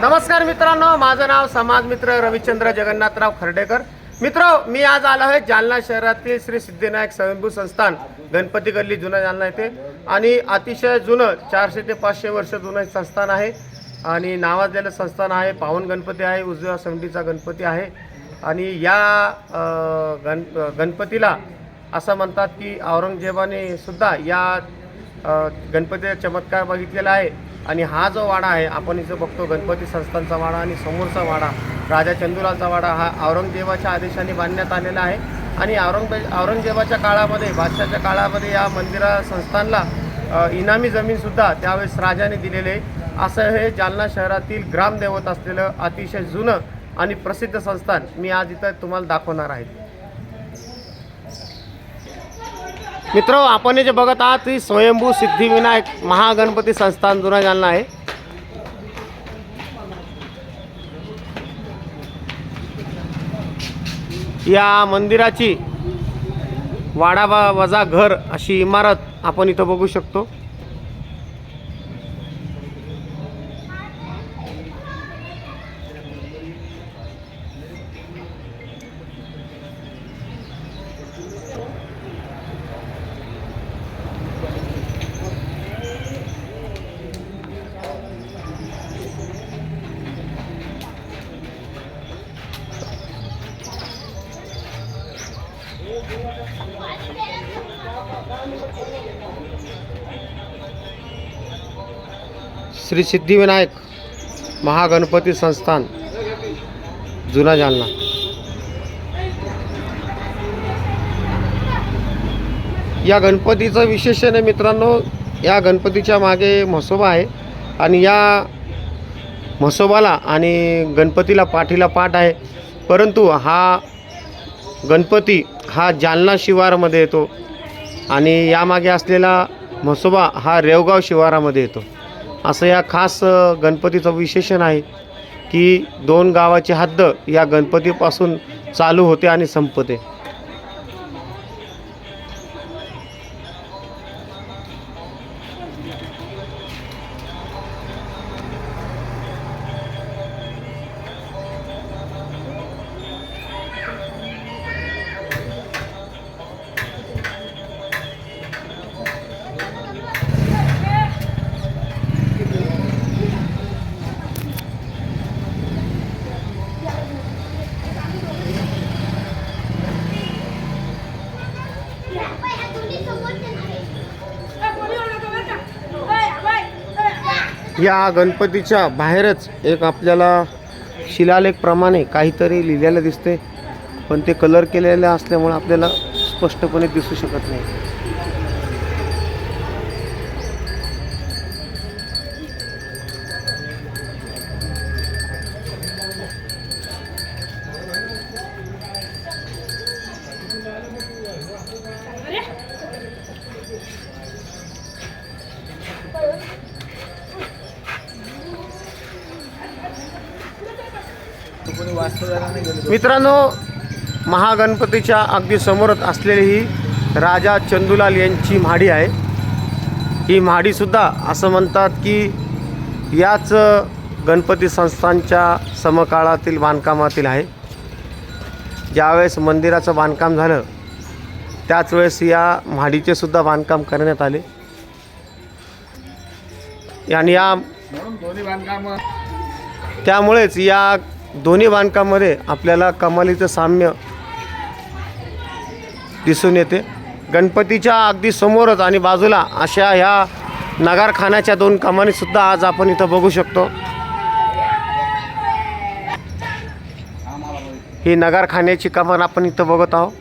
नमस्कार मित्रांनो माझं नाव समाजमित्र रविचंद्र जगन्नाथराव खर्डेकर. मित्र मी आज आलो आहे जालना शहरातील श्री सिद्धिविनायक स्वयंभू संस्थान गणपती गल्ली जुना जालना येथे आणि अतिशय जुनं चारशे ते पाचशे वर्ष जुनं संस्थान आहे. आणि नावाजलेलं संस्थान आहे पावन गणपती आहे उजव्या संडीचा गणपती आहे. आणि या गण गणपतीला असं म्हणतात की औरंगजेबाने सुद्धा या गणपतीचा चमत्कार बघितलेला आहे. आणि हा जो वाडा आहे आपण इथं बघतो गणपती संस्थानचा वाडा आणि समोरचा वाडा राजा चंदुलालचा वाडा हा औरंगजेबाच्या आदेशाने बांधण्यात आलेला आहे आणि औरंगजे औरंगजेबाच्या काळामध्ये बादशाच्या काळामध्ये या मंदिरा संस्थानला इनामी जमीनसुद्धा त्यावेळेस राजाने दिलेले आहे. असं हे जालना शहरातील ग्रामदैवत असलेलं अतिशय जुनं आणि प्रसिद्ध संस्थान मी आज इथं तुम्हाला दाखवणार आहे मित्र आपण हे जे बघत आहात ही स्वयंभू सिद्धिविनायक महागणपती संस्थान जुना जालना आहे. या मंदिराची वाडा वजा घर अशी इमारत आपण इथं बघू शकतो. श्री सिद्धिविनायक महागणपती संस्थान जुना जालना. या गणपतीचं विशेषण आहे मित्रांनो या गणपतीच्या मागे म्हसोबा आहे आणि या म्हसोबाला आणि गणपतीला पाठीला पाठ आहे. परंतु हा गणपती हा जालना शिवारामध्ये येतो आणि यामागे असलेला म्हसोबा हा रेवगाव शिवारामध्ये येतो. असं या खास गणपतीचं विशेषण आहे की दोन गावाची हद्द या गणपतीपासून चालू होते आणि संपते. या गणपतीच्या बाहेरच एक आपल्याला शिलालेखप्रमाणे काहीतरी लिहिलेलं दिसते पण ते कलर केलेलं असल्यामुळे आपल्याला स्पष्टपणे दिसू शकत नाही. मित्रांनो महागणपतीच्या अगदी समोरच असलेली ही राजा चंदुलाल यांची म्हाडी आहे. ही म्हाडीसुद्धा असं म्हणतात की याच गणपती संस्थानच्या समकाळातील बांधकामातील आहे. ज्यावेळेस मंदिराचं बांधकाम झालं त्याच वेळेस या म्हाडीचे सुद्धा बांधकाम करण्यात आले. आणि या त्यामुळेच या दोन्ही बांधकामामध्ये आपल्याला कमालीचं साम्य दिसून येते. गणपतीच्या अगदी समोरच आणि बाजूला अशा ह्या नगारखान्याच्या दोन कमानीसुद्धा आज आपण इथं बघू शकतो. ही नगारखान्याची कमान आपण इथं बघत आहोत.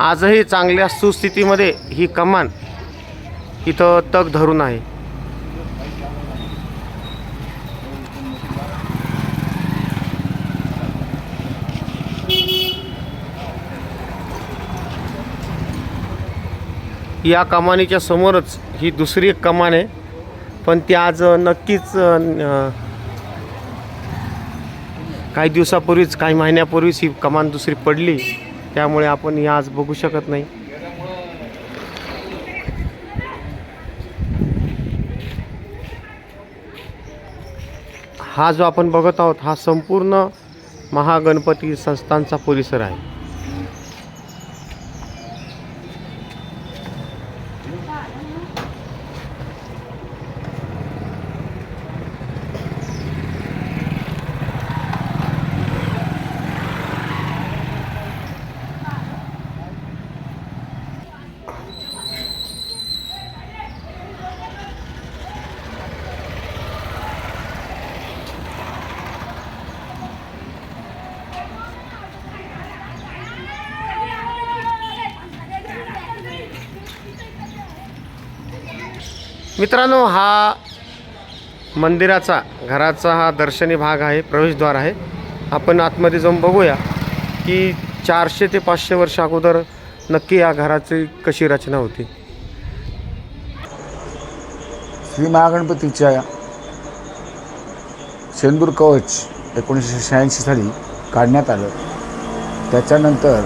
आजही चांगल्या सुस्थितीमध्ये ही कमान इथं तग धरून आहे. या कमानीच्या समोरच ही दुसरी एक कमान आहे. पण ती आज नक्कीच काही दिवसापूर्वीच काही महिन्यापूर्वीच ही कमान दुसरी पडली. त्यामुळे आपण हे आज बघू शकत नाही. हा जो आपण बघत आहोत हा संपूर्ण महागणपती संस्थांचा परिसर आहे. मित्रांनो हा मंदिराचा घराचा हा दर्शनी भाग आहे प्रवेशद्वार आहे. आपण आतमध्ये जाऊन बघूया की चारशे ते पाचशे वर्ष अगोदर नक्की या घराची कशी रचना होती. श्री महागणपतीच्या शेंदूर कवच एकोणीसशे शहाऐंशी साली काढण्यात आलं. त्याच्यानंतर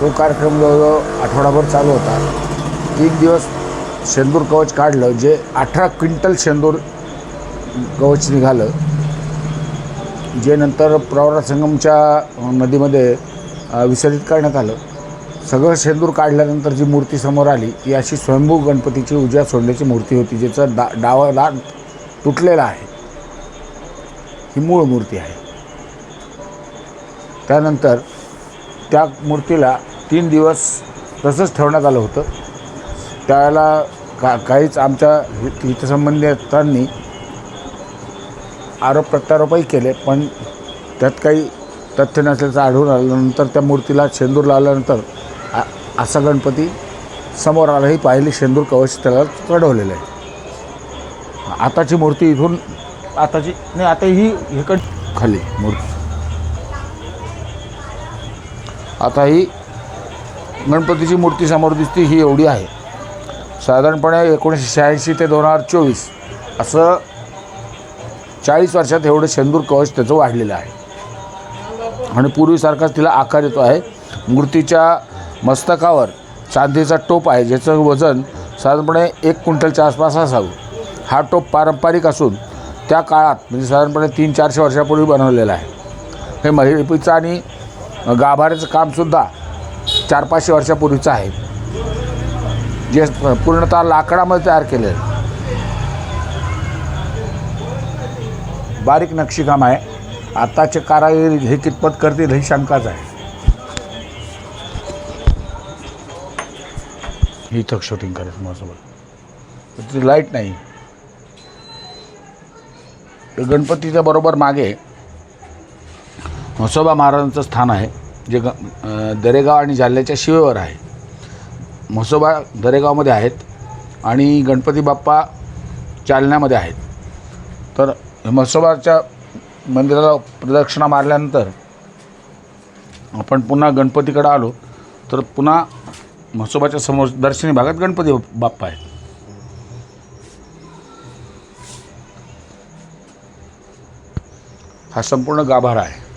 तो कार्यक्रम जवळजवळ आठवडाभर चालू होता. एक दिवस शेंदूर कवच काढलं जे अठरा क्विंटल शेंदूर कवच निघालं जे नंतर प्रवरा संगमच्या नदीमध्ये विसर्जित करण्यात आलं. सगळं शेंदूर काढल्यानंतर जी मूर्ती समोर आली ती अशी स्वयंभू गणपतीची उज्या सोंड्याची मूर्ती होती ज्याचा दा डावा दात तुटलेला आहे. ही मूळ मूर्ती आहे. त्यानंतर त्या मूर्तीला तीन दिवस तसंच ठेवण्यात आलं होतं. त्यावेळेला का काहीच आमच्या हित हितसंबंधितांनी आरोप प्रत्यारोपही केले पण त्यात काही तथ्य नसल्याचं आढळून आल्यानंतर त्या मूर्तीला शेंदूर लावल्यानंतर आ- असा गणपती समोर आला ही पाहिली शेंदूर कवच त्याला चढवलेलं आहे. आताची मूर्ती इथून आताची नाही आता ही इकड खाली मूर्ती. आता ही गणपतीची मूर्ती समोर दिसते ही एवढी आहे. साधारणपणे एकोणीसशे शहाऐंशी ते दोन हजार चोवीस असं चाळीस वर्षात एवढं शेंदूर कवच त्याचं वाढलेलं आहे. आणि पूर्वीसारखाच तिला आकार येतो आहे. मूर्तीच्या मस्तकावर चांदीचा टोप आहे ज्याचं वजन साधारणपणे एक क्विंटलच्या आसपास असावं. हा टोप पारंपरिक असून त्या काळात म्हणजे साधारणपणे तीन चारशे वर्षापूर्वी बनवलेला आहे. हे महिपीचं आणि गाभाऱ्याचं कामसुद्धा चार पाचशे वर्षापूर्वीचं आहे. जे पूर्णतः लाकडामध्ये तयार आहे. बारीक नक्षीकाम आहे. आताचे कारागीर हे कितपत करतील ही शंकाच आहे. इथं शूटिंग करायचं माझ्यासोबत. तिथे लाइट नाही. गणपतीच्या बरोबर मागे म्हसोबा महाराजांचं स्थान आहे. जे ग दरेगाव आणि जालन्याच्या शिवेवर आहे. म्हसोबा दरेगावमध्ये आहेत आणि गणपती बाप्पा जालन्यामध्ये आहेत. तर म्हसोबाच्या मंदिराला प्रदक्षिणा मारल्यानंतर आपण पुन्हा गणपतीकडे आलो तर पुन्हा म्हसोबाच्या समोर दर्शनी भागात गणपती बाप्पा आहेत. हा संपूर्ण गाभारा आहे.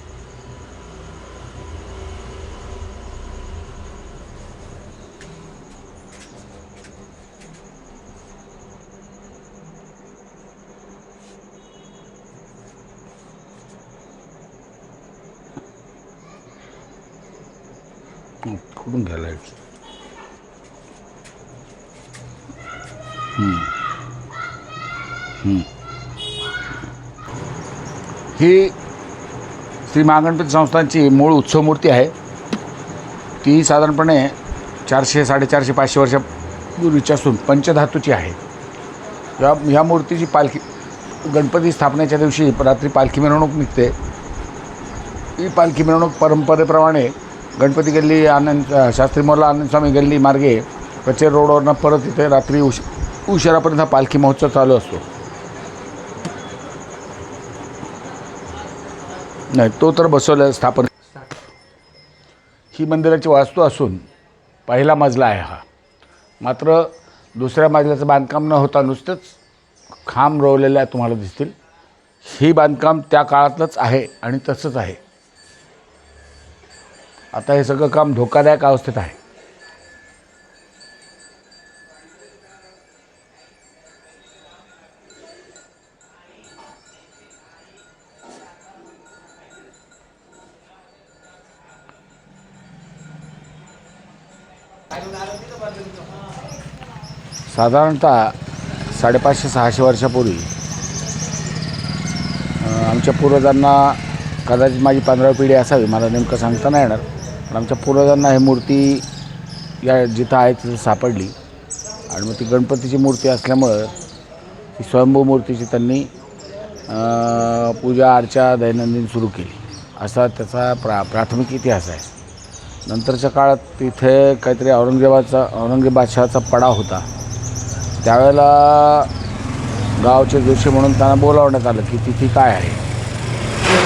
फोडून घ्या लाइट ही श्री महागणपती संस्थांची मूळ उत्सव मूर्ती आहे. ती साधारणपणे चारशे साडेचारशे पाचशे वर्षापूर्वीची असून पंचधातूची आहे. या ह्या मूर्तीची पालखी गणपती स्थापनेच्या दिवशी रात्री पालखी मिरवणूक निघते. ही पालखी मिरवणूक परंपरेप्रमाणे गणपती गल्ली आनंद शास्त्री मोला आनंद स्वामी गल्ली मार्गे कचेर रोडवरनं परत इथे रात्री उश उशिरापर्यंत हा पालखी महोत्सव चालू असतो. नाही तो तर बसवला स्थापन ही मंदिराची वास्तू असून पहिला मजला आहे हा. मात्र दुसऱ्या मजल्याचं बांधकाम न होता नुसतंच खांब रोवलेल्या तुम्हाला दिसतील. ही बांधकाम त्या काळातलंच आहे आणि तसंच आहे. आता हे सगळं काम धोकादायक अवस्थेत आहे. साधारणतः साडेपाचशे सहाशे वर्षापूर्वी आमच्या पूर्वजांना कदाचित माझी पंधरा पिढी असावी मला नेमकं सांगता नाही येणार. पण आमच्या पूर्वजांना ही मूर्ती या जिथं आहे तिथं सापडली. आणि मग ती गणपतीची मूर्ती असल्यामुळं ती स्वयंभू मूर्तीची त्यांनी पूजा अर्चा दैनंदिन सुरू केली. असा त्याचा प्रा प्राथमिक इतिहास आहे. नंतरच्या काळात तिथे काहीतरी औरंगजेबाचा औरंगजेब बादशहाचा होता. त्यावेळेला गावचे जोशी म्हणून त्यांना बोलावण्यात आलं की तिथे काय आहे?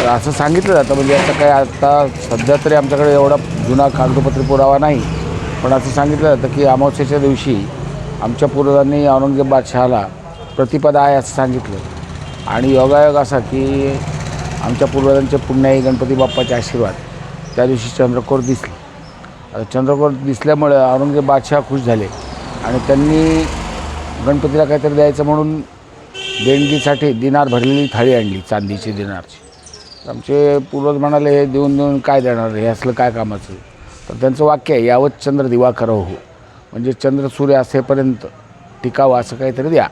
तर असं सांगितलं जातं. म्हणजे असं काय आता सध्या तरी आमच्याकडे एवढा जुना कागदोपत्री पुरावा नाही. पण असं सांगितलं जातं की अमावस्येच्या दिवशी आमच्या पूर्वजांनी औरंगजेब बादशहाला प्रतिपदा आहे असं सांगितलं. आणि योगायोग असा की आमच्या पूर्वजांचे पुण्याई गणपती बाप्पाचे आशीर्वाद. त्या दिवशी चंद्रकोर दिसले. चंद्रकोर दिसल्यामुळं औरंगजेब बादशाह खुश झाले. आणि त्यांनी गणपतीला काहीतरी द्यायचं म्हणून देणगीसाठी दिनार भरलेली थाळी आणली चांदीची दिनारची. आमचे पूर्वज म्हणाले हे देऊन देऊन काय देणार? हे असलं काय कामाचं? तर त्यांचं वाक्य आहे यावत चंद्र दिवा हो म्हणजे चंद्र सूर्य असेपर्यंत टिकावं असं काहीतरी द्या.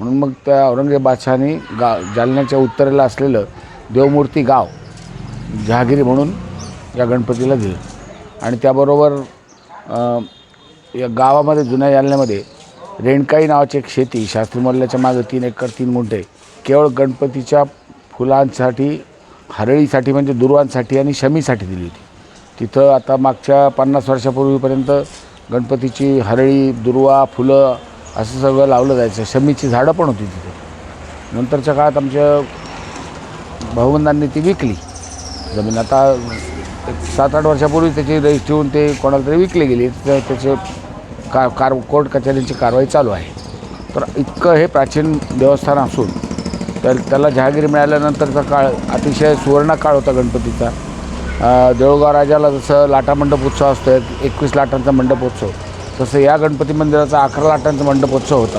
म्हणून मग त्या औरंगजेब बादशहाने गा जालन्याच्या उत्तरेला असलेलं देवमूर्ती गाव जहागिरी म्हणून या गणपतीला दिलं. आणि त्याबरोबर या गावामध्ये जुन्या जालन्यामध्ये रेणकाई नावाची एक शेती शास्त्री मोल्ल्याच्या मागं तीन एकर तीन गुंठे केवळ गणपतीच्या फुलांसाठी हरळीसाठी म्हणजे दुर्वांसाठी आणि शमीसाठी दिली होती. तिथं आता मागच्या पन्नास वर्षापूर्वीपर्यंत गणपतीची हरळी दुर्वा फुलं असं सगळं लावलं जायचं. शमीची झाडं पण होती तिथे. नंतरच्या काळात आमच्या भाऊबंधांनी ती विकली. जमीन आता सात आठ वर्षापूर्वी त्याची रजिस्ट्री होऊन ते कोणाला तरी विकले गेली. तर त्याचे का कार कोर्ट कचऱ्यांची कारवाई चालू आहे. तर इतकं हे प्राचीन देवस्थान असून तर त्याला जहागिरी मिळाल्यानंतरचा काळ अतिशय सुवर्ण काळ होता गणपतीचा. देऊळगाव राजाला जसं लाटा मंडप उत्सव असतो एकवीस लाटांचा मंडपोत्सव तसं या गणपती मंदिराचा अकरा लाटांचा मंडपोत्सव होता.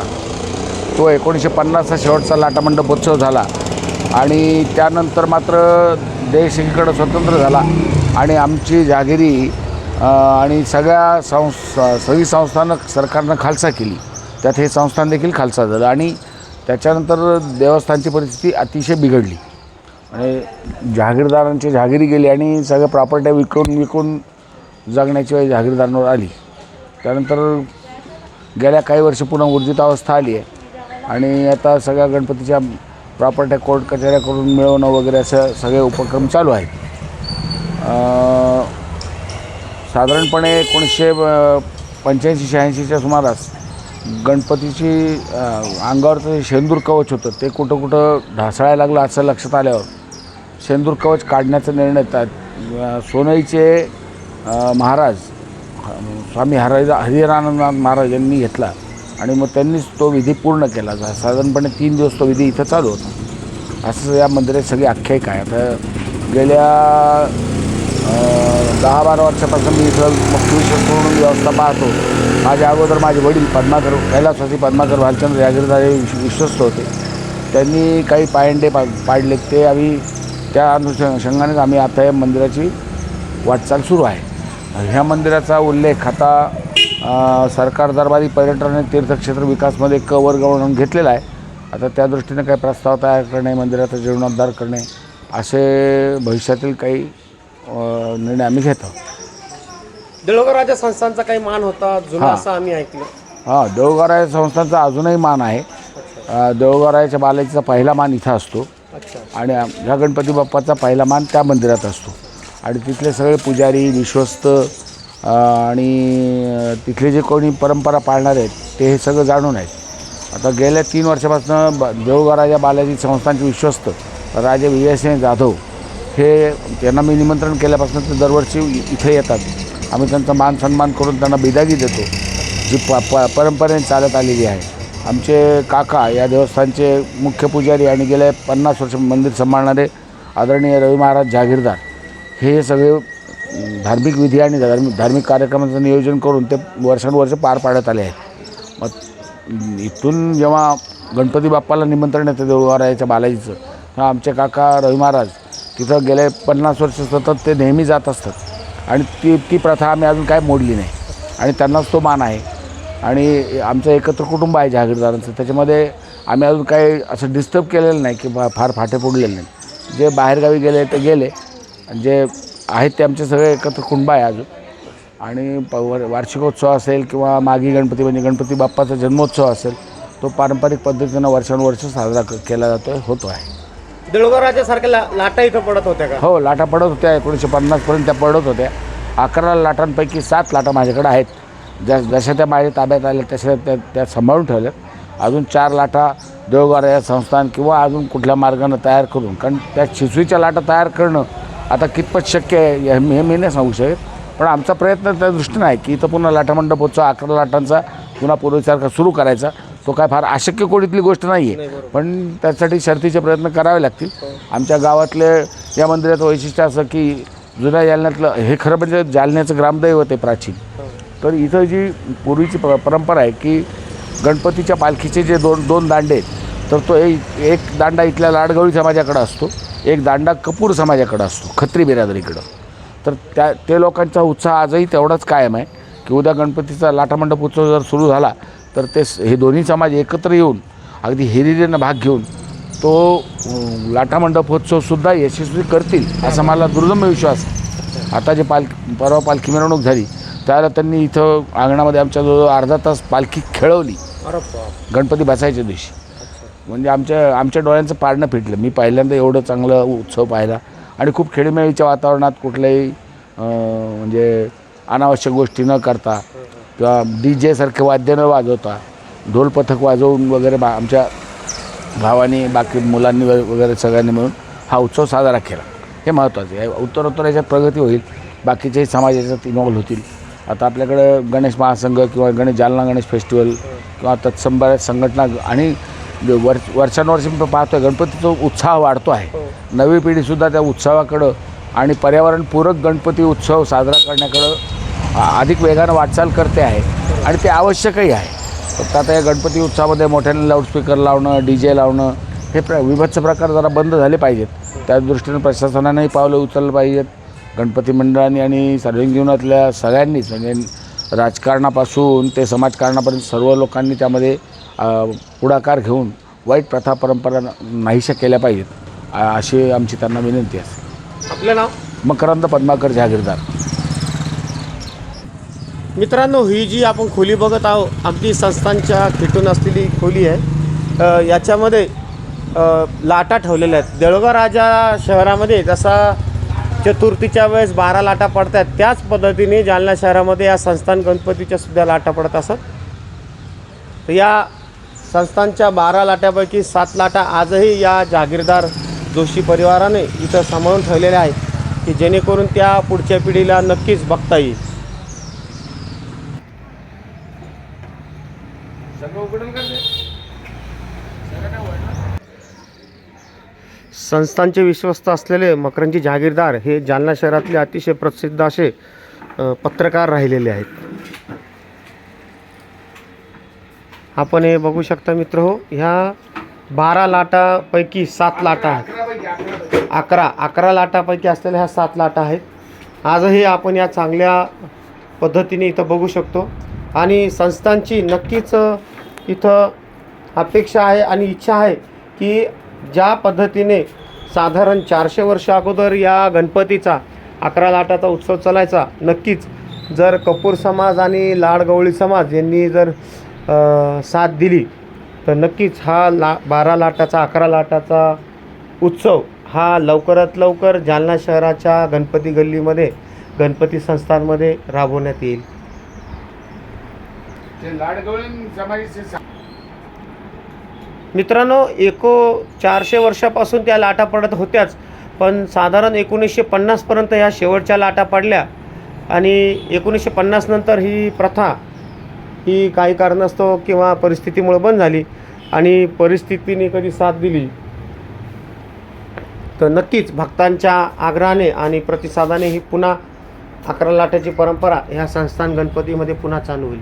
तो एकोणीसशे पन्नासचा शेवटचा लाटा मंडपोत्सव झाला आणि त्यानंतर मात्र देश एकीकडं स्वतंत्र झाला आणि आमची जहागिरी आणि सगळ्या संस सगळी संस्थानं सरकारनं खालसा केली. त्यात हे संस्थान देखील खालसा झालं आणि त्याच्यानंतर देवस्थानची परिस्थिती अतिशय बिघडली. आणि जहागीरदारांची जहागिरी गेली आणि सगळ्या प्रॉपर्ट्या विकून विकून जगण्याची वेळ जहागीरदारांवर आली. त्यानंतर गेल्या काही वर्ष पुन्हा ऊर्जित अवस्था आली आहे. आणि आता सगळ्या गणपतीच्या प्रॉपर्ट्या कोर्ट कचऱ्याकडून मिळवणं वगैरे असं सगळे उपक्रम चालू आहेत. साधारणपणे एकोणीसशे पंच्याऐंशी शहाऐंशीच्या सुमारास गणपतीची अंगावरचं जे शेंदूर कवच होतं. ते कुठं कुठं ढासळायला लागलं असं लक्षात आल्यावर. शेंदूर कवच काढण्याचा निर्णय येतात सोनईचे महाराज स्वामी हरि हरिरानंद महाराज यांनी घेतला. आणि मग त्यांनीच तो विधी पूर्ण केला. जा- साधारणपणे तीन दिवस तो विधी इथं चालू होता. असं या मंदिरात सगळी आख्यायिका आहे. आता गेल्या दहा बारा वर्षापासून मी इथं मुख्य विश्वस्त व्यवस्था पाहतो. माझ्या अगोदर माझे वडील पद्माकर कैलासवासी पद्माकर भालचंद्र यागिरदार विश विश्व विश्वस्त होते. त्यांनी काही पायंडे पा पाडले ते आम्ही त्या अनुषंगानेच आम्ही आता या मंदिराची वाटचाल सुरू आहे. ह्या मंदिराचा उल्लेख आता सरकार दरबारी पर्यटन आणि तीर्थक्षेत्र विकासमध्ये क वर्ग म्हणून घेतलेला आहे. आता त्या दृष्टीने काही प्रस्ताव तयार करणे मंदिराचा जीर्णोद्धार करणे असे भविष्यातील काही निर्णय आम्ही घेतो राजा संस्थांचा काही मान होता जुना हा. असं आम्ही ऐकलं. हां देऊळगाराय संस्थांचा अजूनही मान आहे. अ, देऊळगारायच्या बालाजीचा पहिला मान इथं असतो. अच्छा. आणि ह्या गणपती बाप्पाचा पहिला मान त्या मंदिरात असतो. आणि तिथले सगळे पुजारी विश्वस्त आणि तिथले जे कोणी परंपरा पाळणारे आहेत ते हे सगळं जाणून आहेत. आता गेल्या तीन वर्षापासून ब देऊळगाव राजा बालाजी संस्थानचे विश्वस्त राजे विजयसिंह जाधव हे त्यांना मी निमंत्रण केल्यापासून ते दरवर्षी इथे येतात. आम्ही त्यांचा मान सन्मान करून त्यांना बिदागी देतो जी प प परंपरेने चालत आलेली आहे. आमचे काका या देवस्थानचे मुख्य पुजारी आणि गेले पन्नास वर्ष मंदिर सांभाळणारे आदरणीय रवी महाराज जहागीरदार हे सगळे धार्मिक विधी आणि धार्मिक धार्मिक कार्यक्रमाचं नियोजन करून ते वर्षानुवर्ष पार पाडत आले आहेत. मग इथून जेव्हा गणपती बाप्पाला निमंत्रण येतं देऊळवारायाच्या बालाजीचं आमचे काका रवी महाराज तिथं गेले पन्नास वर्ष सतत ते नेहमी जात असतात. आणि ती ती प्रथा आम्ही अजून काय मोडली नाही. आणि त्यांनाच तो मान आहे. आणि आमचं एकत्र कुटुंब आहे जहागीरदारांचं. त्याच्यामध्ये आम्ही अजून काही असं डिस्टर्ब केलेलं नाही की बा फार फाटे फोडलेले नाही जे बाहेरगावी गेले ते गेले. आणि जे आहेत ते आमचे सगळे एकत्र कुटुंब आहे अजून. आणि प वर वार्षिकोत्सव असेल किंवा मागी गणपती म्हणजे गणपती बाप्पाचा जन्मोत्सव असेल तो पारंपरिक पद्धतीनं वर्षानुवर्ष साजरा केला जातो होतो आहे. देऊळगावराजासारख्या ला लाटा इथं पडत होत्या का? हो लाटा पडत होत्या. एकोणीसशे पन्नासपर्यंत त्या पडत होत्या. अकरा लाटांपैकी सात लाटा माझ्याकडे आहेत. ज्या जशा त्या माझ्या ताब्यात आल्या तशा त्या त्या सांभाळून ठेवल्यात अजून चार लाटा देवगार या संस्थान किंवा अजून कुठल्या मार्गानं तयार करून कारण त्या शिसवीच्या लाटा तयार करणं आता कितपत शक्य आहे हे मी हे मी नाही सांगू शकत. पण आमचा प्रयत्न त्या दृष्टीनं आहे की इथं पुन्हा लाटामंडप अकरा लाटांचा पुन्हा पूर्वीसारखा सुरू करायचा. तो काय फार अशक्य कोडीतली गोष्ट नाही आहे पण त्यासाठी शर्तीचे प्रयत्न करावे लागतील. आमच्या गावातले या मंदिराचं वैशिष्ट्य असं की जुन्या जालन्यातलं हे खरं म्हणजे जालन्याचं ग्रामदैवत आहे प्राचीन. तर इथं जी पूर्वीची प परंपरा आहे की गणपतीच्या पालखीचे जे दोन दोन दांडे आहेत तर तो एक एक दांडा इथल्या लाडगवळी समाजाकडं असतो एक दांडा कपूर समाजाकडं असतो खत्री बिरादरीकडं. तर त्या ते लोकांचा उत्साह आजही तेवढाच कायम आहे की उद्या गणपतीचा लाटामंडप उत्सव जर सुरू झाला तर ते स- हे दोन्ही समाज एकत्र येऊन अगदी हिरिरीनं भाग घेऊन तो अं, लाटामंडपोत्सवसुद्धा यशस्वी करतील असा मला दुर्दम्य विश्वास आता जे पालखी परवा पालखी मिरवणूक झाली त्यावेळेला त्यांनी इथं अंगणामध्ये आमच्या जवळ अर्धा तास पालखी खेळवली. गणपती बसायच्या दिवशी. म्हणजे आमच्या आमच्या डोळ्यांचं पारणं फिटलं. मी पहिल्यांदा एवढं चांगलं उत्सव पाहिला. आणि खूप खेळीमेळीच्या वातावरणात कुठल्याही म्हणजे अनावश्यक गोष्टी न करता किंवा डी जेसारखे वाद्य न वाजवता ढोल पथक वाजवून वगैरे बा आमच्या भावानी बाकी मुलांनी वग- वगैरे सगळ्यांनी मिळून हा उत्सव साजरा केला. हे महत्त्वाचं आहे. उत्तरोत्तर याच्यात प्रगती होईल बाकीचेही समाज याच्यात होतील. आता आपल्याकडं गणेश महासंघ किंवा गणेश जालना गणेश फेस्टिवल किंवा तत्सम बऱ्याच संघटना आणि वर वर्षानुवर्षी मी पाहतोय गणपतीचा उत्साह वाढतो आहे. नवी पिढीसुद्धा त्या उत्सवाकडं आणि पर्यावरणपूरक गणपती उत्सव साजरा करण्याकडं अधिक वेगानं वाटचाल करते आहे आणि ते आवश्यकही आहे. फक्त आता या गणपती उत्सवामध्ये मोठ्याने लाऊडस्पीकर लावणं डी जे लावणं हे प्र विभत्स प्रकार जरा बंद झाले पाहिजेत. त्या दृष्टीनं प्रशासनानंही पावलं उचललं पाहिजेत. गणपती मंडळांनी आणि सार्वजनिक जीवनातल्या सगळ्यांनीच म्हणजे राजकारणापासून ते समाजकारणापर्यंत सर्व लोकांनी त्यामध्ये पुढाकार घेऊन वाईट प्रथा परंपरा नाहीशा केल्या पाहिजेत. अशी आमची त्यांना विनंती आहे. आपलं नाव? मकरंद पद्माकर जहागीरदार. मित्रांनो ही जी आपण खोली बघत आहोत आमची संस्थांच्या खिटून असलेली खोली आहे. याच्यामध्ये लाटा ठेवलेल्या आहेत. देळगाव राजा शहरामध्ये जसा चतुर्थीच्या वेळेस बारा लाटा पडतात त्याच पद्धतीने जालना शहरामध्ये या संस्थान गणपतीच्या सुद्धा लाटा पडत असत. तर या संस्थांच्या बारा लाट्यापैकी सात लाटा आजही या जागीरदार जोशी परिवाराने इथं सांभाळून ठेवलेल्या आहेत की जेणेकरून त्या पुढच्या पिढीला नक्कीच बघता येईल. संस्थांचे विश्वस्त असलेले मकरंजी जहागीरदार हे जालना शहरातले अतिशय प्रसिद्ध असे पत्रकार राहिलेले आहेत. आपण हे बघू शकता मित्र हो ह्या बारा लाटापैकी सात लाटा आहेत. अकरा अकरा लाटापैकी असलेल्या ह्या सात लाटा आहेत. आजही आपण या चांगल्या पद्धतीने इथं बघू शकतो. आणि संस्थांची नक्कीच इथं अपेक्षा आहे आणि इच्छा आहे की ज्या पद्धतीने साधारण चारशे वर्ष अगोदर या गणपतीचा अकरा लाटाचा उत्सव चालायचा. नक्कीच जर कपूर समाज आणि लाडगवळी समाज यांनी जर साथ दिली तर नक्कीच हा ला बारा लाटाचा अकरा लाटाचा उत्सव हा लवकरात लवकर जालना शहराच्या गणपती गल्लीमध्ये गणपती संस्थांमध्ये राबवण्यात येईल. मित्रांनो एको चारशे वर्षापासून त्या लाटा पडत होत्याच पण साधारण एकोणीसशे पन्नासपर्यंत ह्या शेवटच्या लाटा पडल्या. आणि एकोणीसशे पन्नास नंतर ही प्रथा ही काही कारणास्तव किंवा परिस्थितीमुळे बंद झाली आणि परिस्थितीने कधी साथ दिली. तर नक्कीच भक्तांच्या आग्रहाने आणि प्रतिसादाने ही पुन्हा अकरा लाटाची परंपरा ह्या संस्थान गणपतीमध्ये पुन्हा चालू होईल.